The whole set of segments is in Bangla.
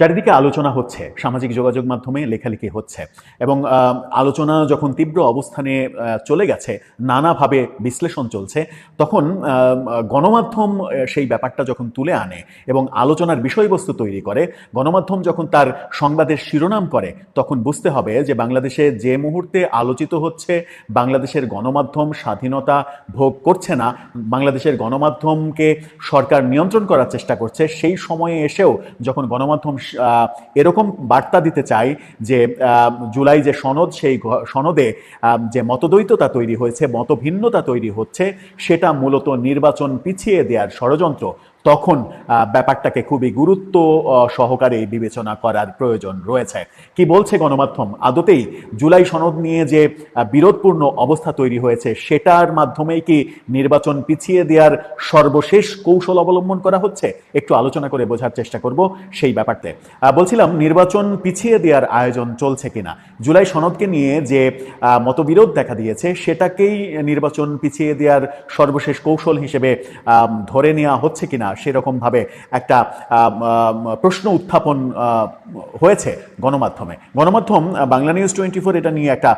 চারিদিকে আলোচনা হচ্ছে, সামাজিক যোগাযোগ মাধ্যমে লেখালেখি হচ্ছে এবং আলোচনা যখন তীব্র অবস্থানে চলে গেছে, নানাভাবে বিশ্লেষণ চলছে, তখন গণমাধ্যম সেই ব্যাপারটা যখন তুলে আনে এবং আলোচনার বিষয়বস্তু তৈরি করে, গণমাধ্যম যখন তার সংবাদের শিরোনাম করে, তখন বুঝতে হবে যে বাংলাদেশে যে মুহূর্তে আলোচিত হচ্ছে, বাংলাদেশের গণমাধ্যম স্বাধীনতা ভোগ করছে না, বাংলাদেশের গণমাধ্যমকে সরকার নিয়ন্ত্রণ করার চেষ্টা করছে, সেই সময়ে এসেও যখন গণমাধ্যম এরকম বার্তা দিতে চাই যে জুলাই যে সনদ, সেই সনদে যে মতদ্বৈততা তৈরি হয়েছে, মতভিন্নতা তৈরি হচ্ছে, সেটা মূলত নির্বাচন পিছিয়ে দেওয়ার ষড়যন্ত্র তখন ব্যাপারটাকে খুবই গুরুত্ব সহকারে বিবেচনা করার প্রয়োজন রয়েছে। কি বলছে গণমাধ্যম? আদতেই জুলাই সনদ নিয়ে যে বিরোধপূর্ণ অবস্থা তৈরি হয়েছে, সেটার মাধ্যমেই কি নির্বাচন পিছিয়ে দেওয়ার সর্বশেষ কৌশল অবলম্বন করা হচ্ছে? একটু আলোচনা করে বোঝার চেষ্টা করব সেই ব্যাপারতে। বলছিলাম, নির্বাচন পিছিয়ে দেওয়ার আয়োজন চলছে কিনা? জুলাই সনদকে নিয়ে যে মতবিরোধ দেখা দিয়েছে, সেটাকেই নির্বাচন পিছিয়ে দেওয়ার সর্বশেষ কৌশল হিসেবে ধরে নেওয়া হচ্ছে কিনা? সেরকমভাবে একটা প্রশ্ন উত্থাপন হয়েছে গণমাধ্যমে। গণমাধ্যম বাংলা নিউজ টোয়েন্টি ফোর এটা নিয়ে একটা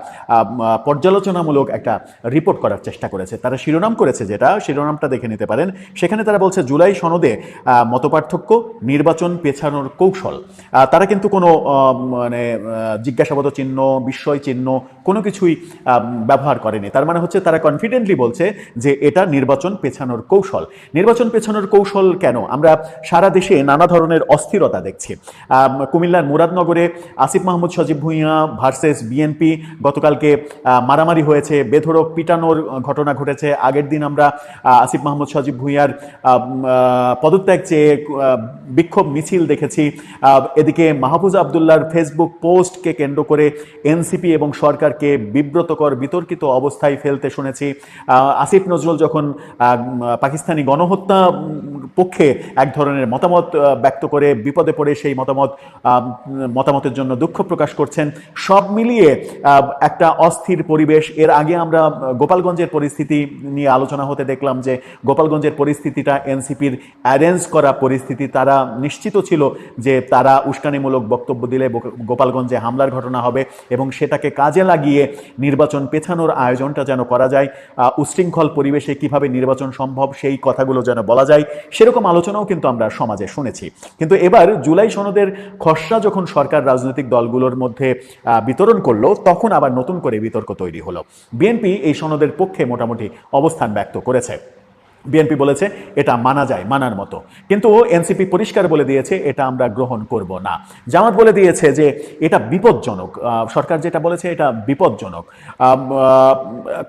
পর্যালোচনামূলক একটা রিপোর্ট করার চেষ্টা করেছে। তারা শিরোনাম করেছে যেটা, শিরোনামটা দেখে নিতে পারেন। সেখানে তারা বলছে, জুলাই সনদে মতপার্থক্য, নির্বাচন পেছানোর কৌশল। তারা কিন্তু কোনো মানে জিজ্ঞাসাবাদ চিহ্ন, বিস্ময় চিহ্ন কোনো কিছুই ব্যবহার করেনি। তার মানে হচ্ছে, তারা কনফিডেন্টলি বলছে যে এটা নির্বাচন পেছানোর কৌশল। নির্বাচন পেছানোর কৌশল কেন? আমরা সারা দেশে নানা ধরনের অস্থিরতা দেখছি। কুমিল্লার মুরাদনগরে আসিফ মাহমুদ, সজীব ভুঁইয়া ভার্সেস বিএনপি গতকালকে মারামারি হয়েছে, বেধড়ক পিটানোর ঘটনা ঘটেছে। আগের দিন আমরা আসিফ মাহমুদ, সজীব ভুঁইয়ার পদত্যাগ চেয়ে বিক্ষোভ মিছিল দেখেছি। এদিকে মাহফুজ আবদুল্লাহর ফেসবুক পোস্টকে কেন্দ্র করে এনসিপি এবং সরকারকে বিব্রতকর, বিতর্কিত অবস্থায় ফেলতে শুনেছি। আসিফ নজরুল যখন পাকিস্তানি গণহত্যা পক্ষে এক ধরনের মতামত ব্যক্ত করে বিপদে পড়ে সেই মতামত মতামতের জন্য দুঃখ প্রকাশ করছেন। সব মিলিয়ে একটা অস্থির পরিবেশ। এর আগে আমরা গোপালগঞ্জের পরিস্থিতি নিয়ে আলোচনা হতে দেখলাম যে গোপালগঞ্জের পরিস্থিতিটা এনসিপির অ্যারেঞ্জ করা পরিস্থিতি। তারা নিশ্চিত ছিল যে তারা উস্কানিমূলক বক্তব্য দিলে গোপালগঞ্জে হামলার ঘটনা হবে এবং সেটাকে কাজে লাগিয়ে নির্বাচন পেছানোর আয়োজনটা যেন করা যায়। আহ, উচ্ছৃঙ্খল পরিবেশে কীভাবে নির্বাচন সম্ভব সেই কথাগুলো যেন বলা যায়। সেরকম আলোচনাও কিন্তু আমরা সমাজে শুনেছি। কিন্তু এবার জুলাই সনদের খসড়া যখন সরকার রাজনৈতিক দলগুলোর মধ্যে বিতরণ করল, তখন আবার নতুন করে বিতর্ক তৈরি হলো। বিএনপি এই সনদের পক্ষে মোটামুটি অবস্থান ব্যক্ত করেছে। বিএনপি বলেছে, এটা মানা যায়, মানার মতো। কিন্তু এনসিপি পরিষ্কার বলে দিয়েছে, এটা আমরা গ্রহণ করব না। জামাত বলে দিয়েছে যে, এটা বিপজ্জনক। সরকার যেটা বলেছে, এটা বিপজ্জনক।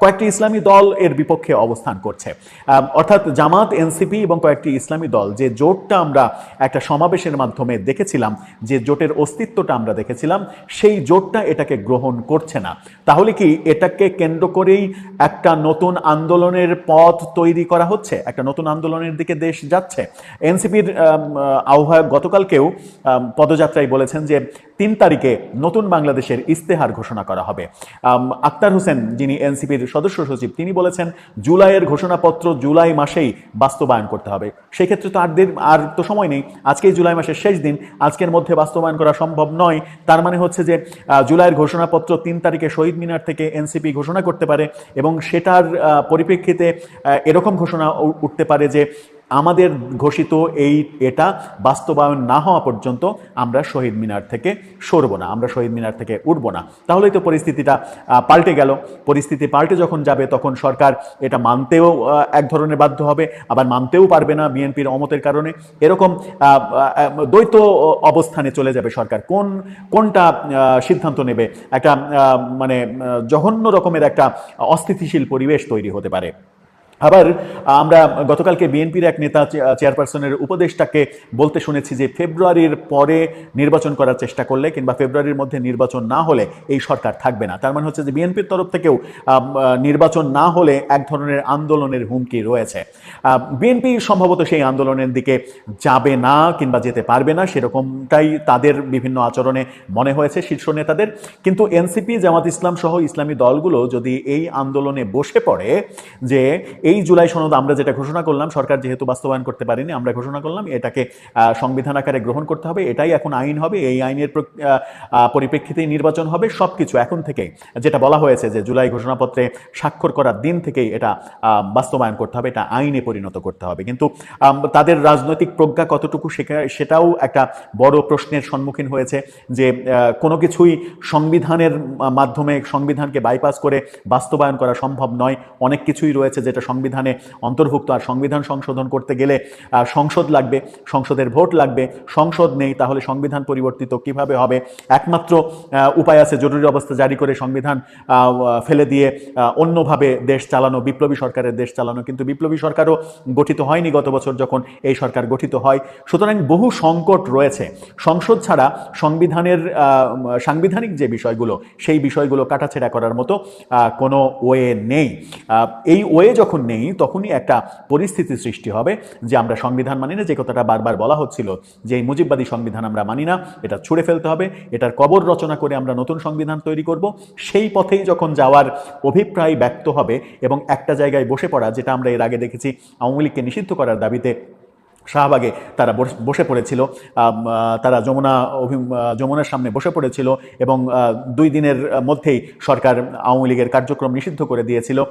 কয়েকটি ইসলামী দল এর বিপক্ষে অবস্থান করছে। অর্থাৎ জামাত, এনসিপি এবং কয়েকটি ইসলামী দল যে জোটটা আমরা একটা সমাবেশের মাধ্যমে দেখেছিলাম, যে জোটের অস্তিত্বটা আমরা দেখেছিলাম, সেই জোটটা এটাকে গ্রহণ করছে না। তাহলে কি এটাকে কেন্দ্র করেই একটা নতুন আন্দোলনের পথ তৈরি করা হচ্ছে? একটা নতুন আন্দোলনের দিকে দেশ যাচ্ছে। এনসিপির আহ্বায়ক গতকালকেও পদযাত্রায় বলেছেন যে তিন তারিখে নতুন বাংলাদেশের ইস্তেহার ঘোষণা করা হবে। আক্তার হোসেন, যিনি এনসিপির সদস্য সচিব, তিনি বলেছেন, জুলাইয়ের ঘোষণাপত্র জুলাই মাসেই বাস্তবায়ন করতে হবে। সেই ক্ষেত্রে তো আর দের, আর তো সময় নেই। আজকেই জুলাই মাসের শেষ দিন, আজকের মধ্যে বাস্তবায়ন করা সম্ভব নয়। তার মানে হচ্ছে যে জুলাইয়ের ঘোষণাপত্র তিন তারিখে শহীদ মিনার থেকে এনসিপি ঘোষণা করতে পারে এবং সেটার পরিপ্রেক্ষিতে এরকম ঘোষণা উঠতে পারে যে আমাদের ঘোষিত এই এটা বাস্তবায়ন না হওয়া পর্যন্ত আমরা শহীদ মিনার থেকে সরব না, আমরা শহীদ মিনার থেকে উঠব না। তাহলেই তো পরিস্থিতিটা পাল্টে গেল। পরিস্থিতি পাল্টে যখন যাবে তখন সরকার এটা মানতেও এক ধরনের বাধ্য হবে, আবার মানতেও পারবে না বিএনপির অমতের কারণে। এরকম দ্বৈত অবস্থানে চলে যাবে সরকার। কোন, কোনটা সিদ্ধান্ত নেবে? একটা মানে জঘন্য রকমের একটা অস্থিতিশীল পরিবেশ তৈরি হতে পারে। আবার, আমরা গতকালকে বিএনপির এক নেতা চেয়ারপারসনের উপদেষ্টাকে বলতে শুনেছি যে ফেব্রুয়ারির পরে নির্বাচন করার চেষ্টা করলে কিংবা ফেব্রুয়ারির মধ্যে নির্বাচন না হলে এই সরকার থাকবে না। তার মানে হচ্ছে যে বিএনপির তরফ থেকেও নির্বাচন না হলে এক ধরনের আন্দোলনের হুমকি রয়েছে। বিএনপি সম্ভবত সেই আন্দোলনের দিকে যাবে না কিংবা যেতে পারবে না, সেরকমটাই তাদের বিভিন্ন আচরণে মনে হয়েছে শীর্ষ নেতাদের। কিন্তু এনসিপি, জামাত ইসলাম সহ ইসলামী দলগুলো যদি এই আন্দোলনে বসে পড়ে যে এই জুলাই সনদ আমরা যেটা ঘোষণা করলাম, সরকার যেহেতু বাস্তবায়ন করতে পারেনি, আমরা ঘোষণা করলাম এটাকে সংবিধান আকারে গ্রহণ করতে হবে, এটাই এখন আইন হবে, এই আইনের পরিপ্রেক্ষিতেই নির্বাচন হবে সব কিছু এখন থেকেই, যেটা বলা হয়েছে যে জুলাই ঘোষণাপত্রে স্বাক্ষর করার দিন থেকেই এটা বাস্তবায়ন করতে হবে, এটা আইনে পরিণত করতে হবে। কিন্তু তাদের রাজনৈতিক প্রজ্ঞা কতটুকু সেটাও একটা বড় প্রশ্নের সম্মুখীন হয়েছে যে কোনো কিছুই সংবিধানের মাধ্যমে সংবিধানকে বাইপাস করে বাস্তবায়ন করা সম্ভব নয়, অনেক কিছুই রয়েছে যেটা সংবিধানে অন্তর্ভুক্ত। আর সংবিধান সংশোধন করতে গেলে সংসদ লাগবে, সংসদের ভোট লাগবে, সংসদ নেই, তাহলে সংবিধান পরিবর্তিত কীভাবে হবে? একমাত্র উপায় আছে, জরুরি অবস্থা জারি করে সংবিধান ফেলে দিয়ে অন্যভাবে দেশ চালানো, বিপ্লবী সরকারের দেশ চালানো। কিন্তু বিপ্লবী সরকারও গঠিত হয়নি গত বছর যখন এই সরকার গঠিত হয়। সুতরাং বহু সংকট রয়েছে। সংসদ ছাড়া সংবিধানের সাংবিধানিক যে বিষয়গুলো, সেই বিষয়গুলো কাটাছেড়া করার মতো কোনো ওয়ে নেই। এই ওয়ে যখন নেই, তখনই একটা পরিস্থিতি সৃষ্টি হবে যে আমরা সংবিধান মানি না, যে কথাটা বারবার বলা হচ্ছিল যে এই মুজিববাদী সংবিধান আমরা মানি না, এটা ছুঁড়ে ফেলতে হবে, এটার কবর রচনা করে আমরা নতুন সংবিধান তৈরি করব। সেই পথেই যখন যাওয়ার অভিপ্রায় ব্যক্ত হবে এবং একটা জায়গায় বসে পড়া, যেটা আমরা এর আগে দেখেছি, আওয়ামী লীগকে নিষিদ্ধ করার দাবিতে শাহবাগে তারা বস- পড়েছিল তারা যমুনা অভি- যমুনার সামনে বসে পড়েছিল এবং দুই দিনের মধ্যেই সরকার আওয়ামী লীগের কার্যক্রম নিষিদ্ধ করে দিয়েছিল।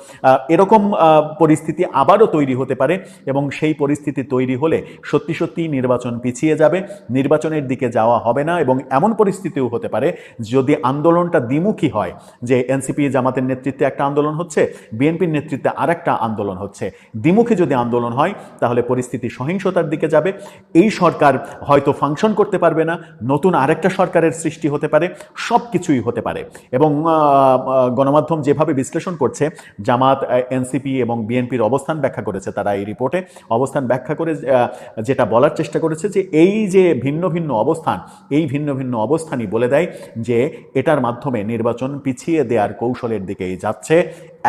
এরকম পরিস্থিতি আবারও তৈরি হতে পারে এবং সেই পরিস্থিতি তৈরি হলে সত্যি সত্যি নির্বাচন পিছিয়ে যাবে, নির্বাচনের দিকে যাওয়া হবে না এবং এমন পরিস্থিতিও হতে পারে যদি আন্দোলনটা দ্বিমুখী হয়, যে এনসিপি জামাতের নেতৃত্বে একটা আন্দোলন হচ্ছে, বিএনপির নেতৃত্বে আরেকটা আন্দোলন হচ্ছে। দ্বিমুখী যদি আন্দোলন হয়, তাহলে পরিস্থিতি সহিংসতার দিকে যাবে। এই সরকার হয়তো ফাংশন করতে পারবে না, নতুন আরেকটা সরকারের সৃষ্টি হতে পারে সব কিছুই হতে পারে। এবং গণমাধ্যম যেভাবে বিশ্লেষণ করছে, জামাত এনসিপি এবং বিএনপির অবস্থান ব্যাখ্যা করেছে তারা এই রিপোর্টে। অবস্থান ব্যাখ্যা করে যেটা বলার চেষ্টা করেছে যে এই যে ভিন্ন ভিন্ন অবস্থান, এই ভিন্ন ভিন্ন অবস্থানই বলে দেয় যে এটার মাধ্যমে নির্বাচন পিছিয়ে দেওয়ার কৌশলের দিকেই যাচ্ছে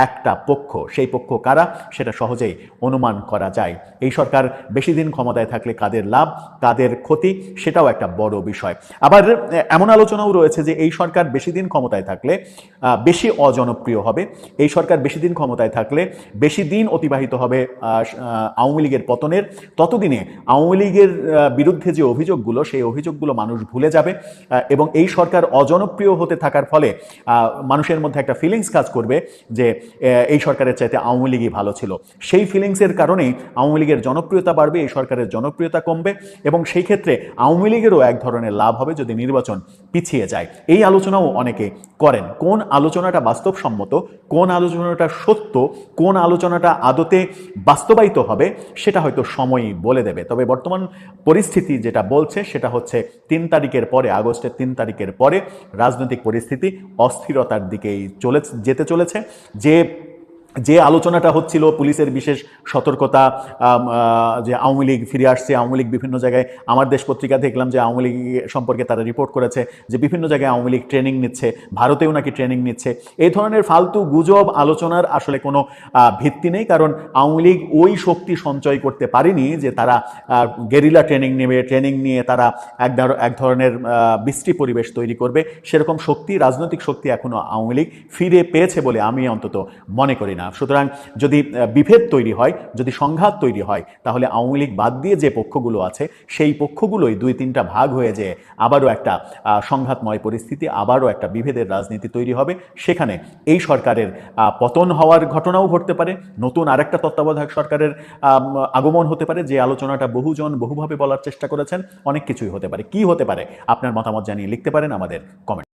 একটা পক্ষ। সেই পক্ষ কারা? সেটা সহজেই অনুমান করা যায়। এই সরকার বেশি দিন ক্ষমতায় থাকলে কাদের লাভ, কাদের ক্ষতি, সেটাও একটা বড় বিষয়। আবার এমন আলোচনাও রয়েছে যে এই সরকার বেশি দিন ক্ষমতায় থাকলে বেশি অজনপ্রিয় হবে। এই সরকার বেশি দিন ক্ষমতায় থাকলে বেশি দিন অতিবাহিত হবে আওয়ামী লীগের পতনের। ততদিনে আওয়ামী লীগের বিরুদ্ধে যে অভিযোগগুলো, সেই অভিযোগগুলো মানুষ ভুলে যাবে এবং এই সরকার অজনপ্রিয় হতে থাকার ফলে মানুষের মধ্যে একটা ফিলিংস কাজ করবে যে এই সরকারের চাইতে আওয়ামী লীগই ভালো ছিল। সেই ফিলিংসের কারণেই আওয়ামী লীগের জনপ্রিয়তা বাড়বে, এই সরকারের জনপ্রিয়তা কমবে এবং সেই ক্ষেত্রে আওয়ামী লীগেরও এক ধরনের লাভ হবে যদি নির্বাচন পিছিয়ে যায়। এই আলোচনাও অনেকে করেন। কোন আলোচনাটা বাস্তবসম্মত, কোন আলোচনাটা সত্য, কোন আলোচনাটা আদতে বাস্তবায়িত হবে, সেটা হয়তো সময়ই বলে দেবে। তবে বর্তমান পরিস্থিতি যেটা বলছে, সেটা হচ্ছে তিন তারিখের পরে, আগস্টের তিন তারিখের পরে রাজনৈতিক পরিস্থিতি অস্থিরতার দিকেই চলে যেতে চলেছে। যে যে আলোচনাটা হচ্ছিল, পুলিশের বিশেষ সতর্কতা যে আওয়ামী লীগ ফিরে আসছে, আওয়ামী লীগ বিভিন্ন জায়গায়, আমার দেশ পত্রিকা দেখলাম যে আওয়ামী লীগ সম্পর্কে তারা রিপোর্ট করেছে যে বিভিন্ন জায়গায় আওয়ামী লীগ ট্রেনিং নিচ্ছে, ভারতেও নাকি ট্রেনিং নিচ্ছে। এই ধরনের ফালতু গুজব আলোচনার আসলে কোনো ভিত্তি নেই, কারণ আওয়ামী লীগ ওই শক্তি সঞ্চয় করতে পারেনি যে তারা গেরিলা ট্রেনিং নেবে ট্রেনিং নিয়ে তারা এক এক ধরনের বৃষ্টি পরিবেশ তৈরি করবে। সেরকম শক্তি, রাজনৈতিক শক্তি এখনও আওয়ামী লীগ ফিরে পেয়েছে বলে আমি অন্তত মনে করি না। সুতরাং যদি বিভেদ তৈরি হয়, যদি সংঘাত তৈরি হয়, তাহলে আওয়ামী লীগ বাদ দিয়ে যে পক্ষগুলো আছে, সেই পক্ষগুলোই দুই তিনটা ভাগ হয়ে যে আবারও একটা সংঘাতময় পরিস্থিতি, আবারও একটা বিভেদের রাজনীতি তৈরি হবে। সেখানে এই সরকারের পতন হওয়ার ঘটনাও ঘটতে পারে। নতুন আরেকটা তত্ত্বাবধায়ক সরকারের আগমন হতে পারে, যে আলোচনাটা বহুজন বহুভাবে বলার চেষ্টা করেছেন। অনেক কিছুই হতে পারে। কি হতে পারে? আপনার মতামত জানিয়ে লিখতে পারেন আমাদের কমেন্ট